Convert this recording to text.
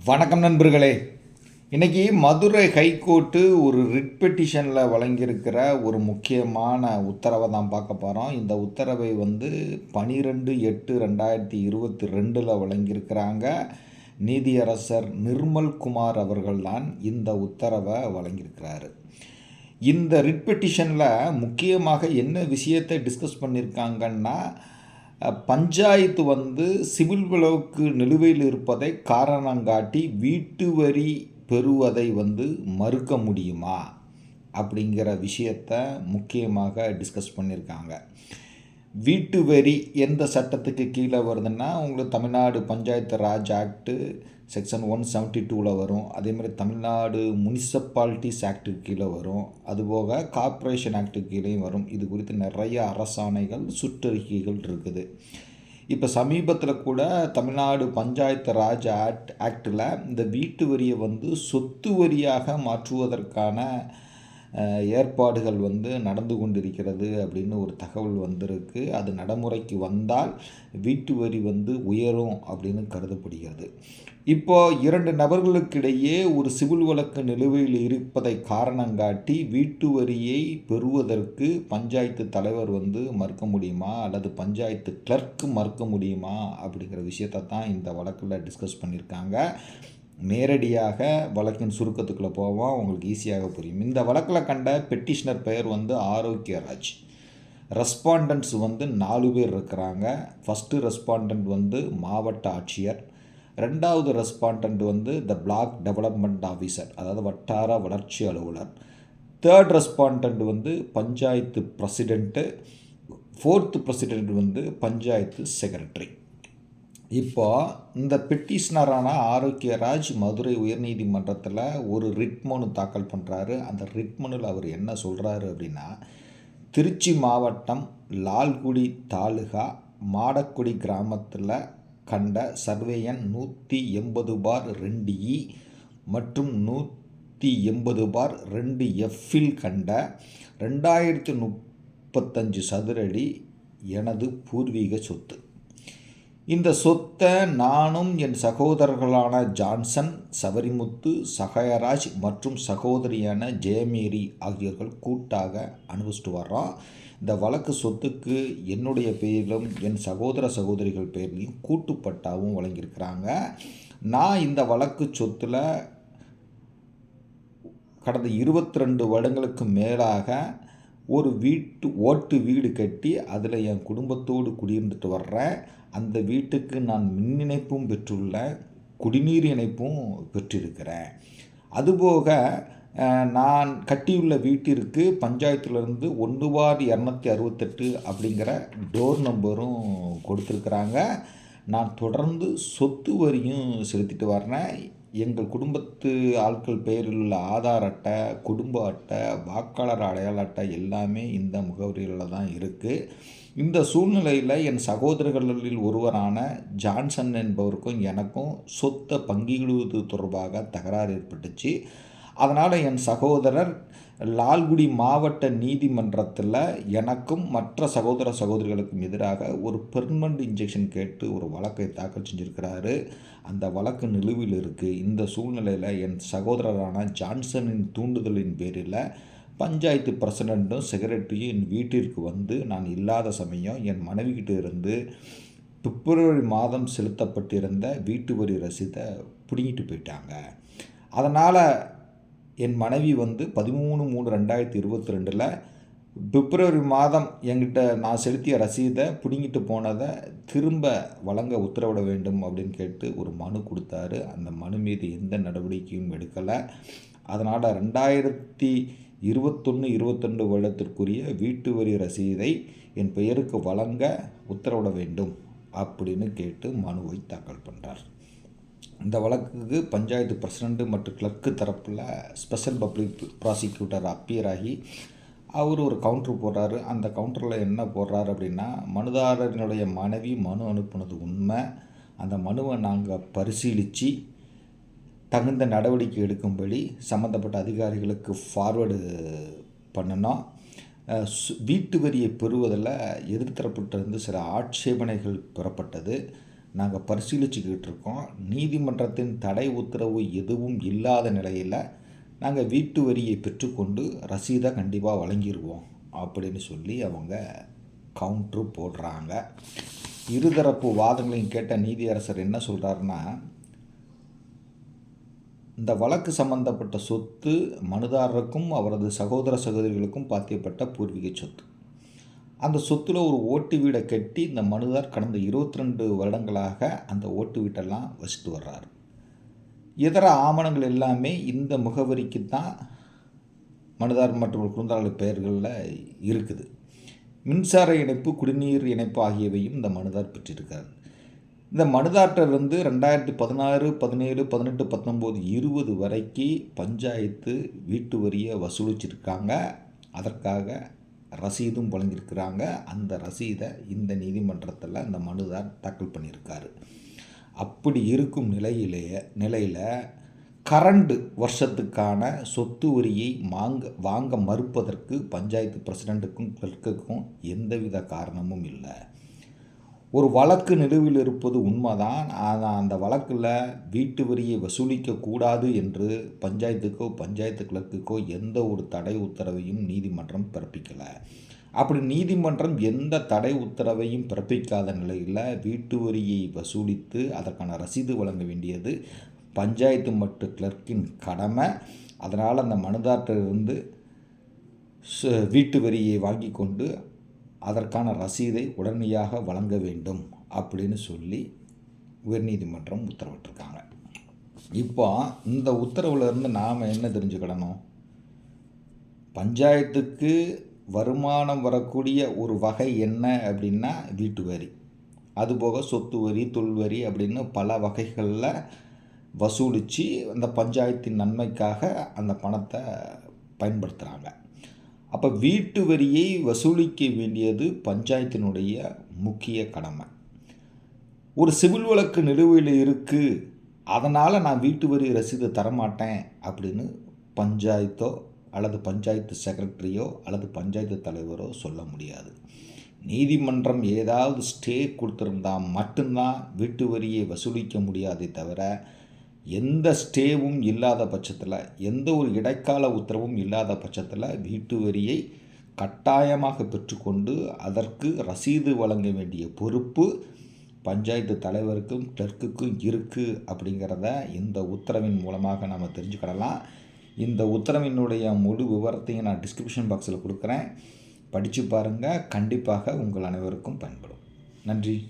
வணக்கம் நண்பர்களே. இன்றைக்கி மதுரை ஹைகோர்ட்டு ஒரு ரிட் பெட்டிஷனில் வழங்கியிருக்கிற ஒரு முக்கியமான உத்தரவை தான் பார்க்க போகிறோம் இந்த உத்தரவை வந்து பனிரெண்டு எட்டு ரெண்டாயிரத்தி இருபத்தி ரெண்டில் வழங்கியிருக்கிறாங்க. நீதியரசர் நிர்மல் குமார் அவர்கள்தான் இந்த உத்தரவை வழங்கியிருக்கிறாரு. இந்த ரிட் பெட்டிஷனில் முக்கியமாக என்ன விஷயத்தை டிஸ்கஸ் பண்ணியிருக்காங்கன்னா பஞ்சாயத்து வந்து சிவில் விளவுக்கு நிலுவையில் இருப்பதை காரணம் காட்டி வீட்டு வரி பெறுவதை வந்து மறுக்க முடியுமா அப்படிங்கிற விஷயத்தை முக்கியமாக டிஸ்கஸ் பண்ணியிருக்காங்க. வீட்டு வரி எந்த சட்டத்துக்கு கீழே வருதுன்னா உங்களுக்கு Tamil Nadu Panchayat Raj act section one seventy டூவில் வரும். அதேமாதிரி தமிழ்நாடு முனிசிபாலிட்டிஸ் ஆக்ட்டுக்கு கீழே வரும். அதுபோக கார்ப்பரேஷன் ஆக்ட்டுக்கு கீழேயும் வரும். இது குறித்து நிறைய அரசாணைகள் சுற்றறிக்கைகள் இருக்குது. இப்போ சமீபத்தில் கூட தமிழ்நாடு பஞ்சாயத்து ராஜ் ஆக்ட் ஆக்டில் இந்த வீட்டு வரியை வந்து சொத்து வரியாக மாற்றுவதற்கான ஏற்பாடுகள் வந்து நடந்து கொண்டிருக்கிறது அப்படின்னு ஒரு தகவல் வந்திருக்கு. அது நடைமுறைக்கு வந்தால் வீட்டு வரி வந்து உயரும் அப்படின்னு கருதப்படுகிறது. இப்போ இரண்டு நபர்களுக்கிடையே ஒரு சிவில் வழக்கு நிலுவையில் இருப்பதை காரணங்காட்டி வீட்டு வரியை பெறுவதற்கு பஞ்சாயத்து தலைவர் வந்து மறுக்க முடியுமா? அல்லது பஞ்சாயத்து கிளர்க்கு மறுக்க முடியுமா? அப்படிங்கிற விஷயத்தை தான் இந்த வழக்கில் டிஸ்கஸ் பண்ணியிருக்காங்க. நேரடியாக வழக்கின் சுருக்கத்துக்குள்ளே போவோம் உங்களுக்கு ஈஸியாக புரியும். இந்த வழக்கில் கண்ட பெட்டிஷனர் பெயர் வந்து ஆரோக்கியராஜ் ரெஸ்பாண்டன்ட்ஸ் வந்து நாலு பேர் இருக்கிறாங்க. ஃபஸ்ட்டு ரெஸ்பாண்டன்ட் வந்து மாவட்ட ஆட்சியர். ரெண்டாவது ரெஸ்பாண்டன்ட் வந்து த பிளாக் டெவலப்மெண்ட் ஆஃபீஸர் அதாவது வட்டார வளர்ச்சி அலுவலர். தேர்ட் ரெஸ்பாண்டன்ட் வந்து பஞ்சாயத்து பிரசிடெண்ட்டு ஃபோர்த்து பிரசிடெண்ட் வந்து பஞ்சாயத்து செக்ரட்டரி இப்போ இந்த பெட்டிஷனரான ஆரோக்கியராஜ் மதுரை உயர்நீதிமன்றத்தில் ஒரு ரிட் மனு தாக்கல் பண்ணுறாரு அந்த ரிட் மனுவில் அவர் என்ன சொல்கிறாரு அப்படின்னா திருச்சி மாவட்டம் லால்குடி தாலுகா மாடக்குடி கிராமத்தில் கண்ட சர்வேயன் நூற்றி எண்பது பார் ரெண்டு இ மற்றும் நூற்றி எண்பது பார் ரெண்டு எஃப்பில் கண்ட ரெண்டாயிரத்து முப்பத்தஞ்சு சதுரடி எனது பூர்வீக சொத்து. இந்த சொத்தை நானும் என் சகோதரர்களான ஜான்சன் சபரிமுத்து சகயராஜ் மற்றும் சகோதரியான ஜெயமேரி ஆகியோர்கள் கூட்டாக அனுபவிச்சுட்டு வர்றோம். இந்த வழக்கு சொத்துக்கு என்னுடைய பெயரிலும் என் சகோதர சகோதரிகள் பெயர்லையும் கூட்டுப்பட்டாவும் வழங்கியிருக்கிறாங்க. நான் இந்த வழக்கு சொத்தில் கடந்த இருபத்தி ரெண்டு வருடங்களுக்கு மேலாக ஒரு வீட்டு ஓட்டு வீடு கட்டி அதில் என் குடும்பத்தோடு குடியிருந்துட்டு வர்றேன். அந்த வீட்டுக்கு நான் மின் இணைப்பும் பெற்றுள்ளேன் குடிநீர் இணைப்பும் பெற்றிருக்கிறேன். அதுபோக நான் கட்டியுள்ள வீட்டிற்கு பஞ்சாயத்துலேருந்து ஒன்று பார் இரநூத்தி அறுபத்தெட்டு அப்படிங்கிற டோர் நம்பரும் கொடுத்துருக்குறாங்க. நான் தொடர்ந்து சொத்து வரியும் செலுத்திட்டு வரேன் எங்கள் குடும்பத்து ஆட்கள் பெயரில் உள்ள ஆதார் அட்டை குடும்ப அட்டை வாக்காளர் அடையாள அட்டை எல்லாமே இந்த முகவரிகளில் தான் இருக்குது இந்த சூழ்நிலையில் என் சகோதரர்களில் ஒருவரான ஜான்சன் என்பவருக்கும் எனக்கும் சொத்தை பங்கிடுவது தொடர்பாக தகராறு ஏற்பட்டுச்சு. அதனால் என் சகோதரர் லால்குடி மாவட்ட நீதிமன்றத்தில் எனக்கும் மற்ற சகோதர சகோதரிகளுக்கும் எதிராக ஒரு பெர்மனண்ட் இன்ஜெக்ஷன் கேட்டு ஒரு வழக்கை தாக்கல் செஞ்சுருக்கிறாரு. அந்த வழக்கு நிலுவையில் இருக்குது இந்த சூழ்நிலையில் என் சகோதரரான ஜான்சனின் தூண்டுதலின் பேரில் பஞ்சாயத்து பிரசிடெண்ட்டும் செக்ரட்டரியும் என் வீட்டிற்கு வந்து நான் இல்லாத சமயம் என் மனைவிக்கிட்ட இருந்து பிப்ரவரி மாதம் செலுத்தப்பட்டிருந்த வீட்டு வரி ரசீதை பிடுங்கிட்டு போயிட்டாங்க. அதனால் என் மனைவி வந்து பதிமூணு மூணு ரெண்டாயிரத்தி இருபத்தி ரெண்டில் பிப்ரவரி மாதம் என்கிட்ட நான் செலுத்திய ரசீதை பிடுங்கிட்டு போனதை திரும்ப வழங்க உத்தரவிட வேண்டும் அப்படின்னு கேட்டு ஒரு மனு கொடுத்தாரு. அந்த மனு மீது எந்த நடவடிக்கையும் எடுக்கலை. அதனால் ரெண்டாயிரத்தி இருபத்தொன்று இருபத்தொன்று வருடத்திற்குரிய வீட்டு வரி ரசீதை என் பெயருக்கு வழங்க உத்தரவிட வேண்டும் அப்படின்னு கேட்டு மனுவை தாக்கல் பண்ணுறார் இந்த வழக்குக்கு பஞ்சாயத்து பிரசிடண்ட் மற்றும் கிளர்க்கு தரப்பில் ஸ்பெஷல் பப்ளிக் ப்ராசிக்யூட்டர் அப்பியர் ஆகி அவர் ஒரு கவுண்டர் போடுறாரு. அந்த கவுண்டரில் என்ன போடுறாரு அப்படின்னா மனுதாரரினுடைய மனைவி மனு அனுப்புனது உண்மை. அந்த மனுவை நாங்கள் பரிசீலித்து தகுந்த நடவடிக்கை எடுக்கும்படி சம்மந்தப்பட்ட அதிகாரிகளுக்கு ஃபார்வேர்டு பண்ணினோம். சு- வீட்டு வரியை பெறுவதில் எதிர்த்தரப்பிட்டிருந்து சில ஆட்சேபனைகள் பெறப்பட்டது. நாங்கள் பரிசீலிச்சுக்கிட்டு இருக்கோம். நீதிமன்றத்தின் தடை உத்தரவு எதுவும் இல்லாத நிலையில் நாங்கள் வீட்டு வரியை பெற்றுக்கொண்டு ரசீதை கண்டிப்பாக வழங்கிடுவோம் அப்படின்னு சொல்லி அவங்க கவுண்ட்ரு போடுறாங்க. இருதரப்பு வாதங்களையும் கேட்ட நீதியரசர் என்ன சொல்கிறாருன்னா இந்த வழக்கு சம்பந்தப்பட்ட சொத்து மனுதாரருக்கும் அவரது சகோதர சகோதரிகளுக்கும் பாத்தியப்பட்ட பூர்வீக சொத்து. அந்த சொத்தில் ஒரு ஓட்டு வீடை கட்டி இந்த மனுதார் கடந்த இருபத்தி ரெண்டு வருடங்களாக அந்த ஓட்டு வீட்டெல்லாம் வசித்து வர்றார். இதர ஆவணங்கள் எல்லாமே இந்த முகவரிக்கு தான் மனுதார் மற்றும் குழந்தாளர் பெயர்களில் இருக்குது. மின்சார இணைப்பு குடிநீர் இணைப்பு ஆகியவையும் இந்த மனுதார் பெற்றிருக்கார் இந்த மனுதாட்டர் வந்து ரெண்டாயிரத்தி பதினாறு பதினேழு பதினெட்டு பத்தொம்போது இருபது வரைக்கும் பஞ்சாயத்து வீட்டு வரியை வசூலிச்சிருக்காங்க. அதற்காக ரசீதும் வழங்கியிருக்கிறாங்க. அந்த ரசீதை இந்த நீதிமன்றத்தில் அந்த மனுதார் தாக்கல் பண்ணியிருக்காரு. அப்படி இருக்கும் நிலையிலேயே நிலையில் கரண்டு வருஷத்துக்கான சொத்து வரியை வாங்க வாங்க மறுப்பதற்கு பஞ்சாயத்து பிரசிடண்ட்டுக்கும் கிளர்க்குக்கும் எந்தவித காரணமும் இல்லை. ஒரு வழக்கு நிலுவில் இருப்பது உண்மைதான். ஆனால் அந்த வழக்கில் வீட்டு வரியை வசூலிக்கக்கூடாது என்று பஞ்சாயத்துக்கோ பஞ்சாயத்து கிளர்க்குக்கோ எந்த ஒரு தடை உத்தரவையும் நீதிமன்றம் பிறப்பிக்கலை. அப்படி நீதிமன்றம் எந்த தடை உத்தரவையும் பிறப்பிக்காத நிலையில் வீட்டு வரியை வசூலித்து அதற்கான ரசீது வழங்க வேண்டியது பஞ்சாயத்து மட்டு கிளர்க்கின் கடமை. அதனால் அந்த மனுதாட்டிலிருந்து வீட்டு வரியை வாங்கி கொண்டு அதற்கான ரசீதை உடனடியாக வழங்க வேண்டும் அப்படின்னு சொல்லி உயர்நீதிமன்றம் உத்தரவிட்டிருக்காங்க. இப்போ இந்த உத்தரவுலேருந்து நாம் என்ன தெரிஞ்சுக்கிடணும்? பஞ்சாயத்துக்கு வருமானம் வரக்கூடிய ஒரு வகை என்ன அப்படின்னா வீட்டு வரி. அதுபோக சொத்து வரி தொல் வரி அப்படின்னு பல வகைகளில் வசூலித்து அந்த பஞ்சாயத்தின் நன்மைக்காக அந்த பணத்தை பயன்படுத்துகிறாங்க அப்போ வீட்டு வரியை வசூலிக்க வேண்டியது பஞ்சாயத்தினுடைய முக்கிய கடமை. ஒரு சிவில் வழக்கு நிலுவையில் இருக்குது அதனால் நான் வீட்டு வரி ரசீது தரமாட்டேன் அப்படின்னு பஞ்சாயத்தோ அல்லது பஞ்சாயத்து செக்ரட்டரியோ அல்லது பஞ்சாயத்து தலைவரோ சொல்ல முடியாது. நீதிமன்றம் ஏதாவது ஸ்டே கொடுத்துருந்தால் மட்டும்தான் வீட்டு வரியை வசூலிக்க முடியாதே தவிர எந்த ஸ்டேவும் இல்லாத பட்சத்தில் எந்த ஒரு இடைக்கால உத்தரவும் இல்லாத பட்சத்தில் வீட்டு வரியை கட்டாயமாக பெற்றுக்கொண்டு அதற்கு ரசீது வழங்க வேண்டிய பொறுப்பு பஞ்சாயத்து தலைவருக்கும் கிளர்க்குக்கும் இருக்குது அப்படிங்கிறத இந்த உத்தரவின் மூலமாக நம்ம தெரிஞ்சுக்கிடலாம். இந்த உத்தரவினுடைய முழு விவரத்தையும் நான் டிஸ்கிரிப்ஷன் பாக்ஸில் கொடுக்குறேன். படித்து பாருங்கள் கண்டிப்பாக உங்கள் அனைவருக்கும் பயன்படும். நன்றி.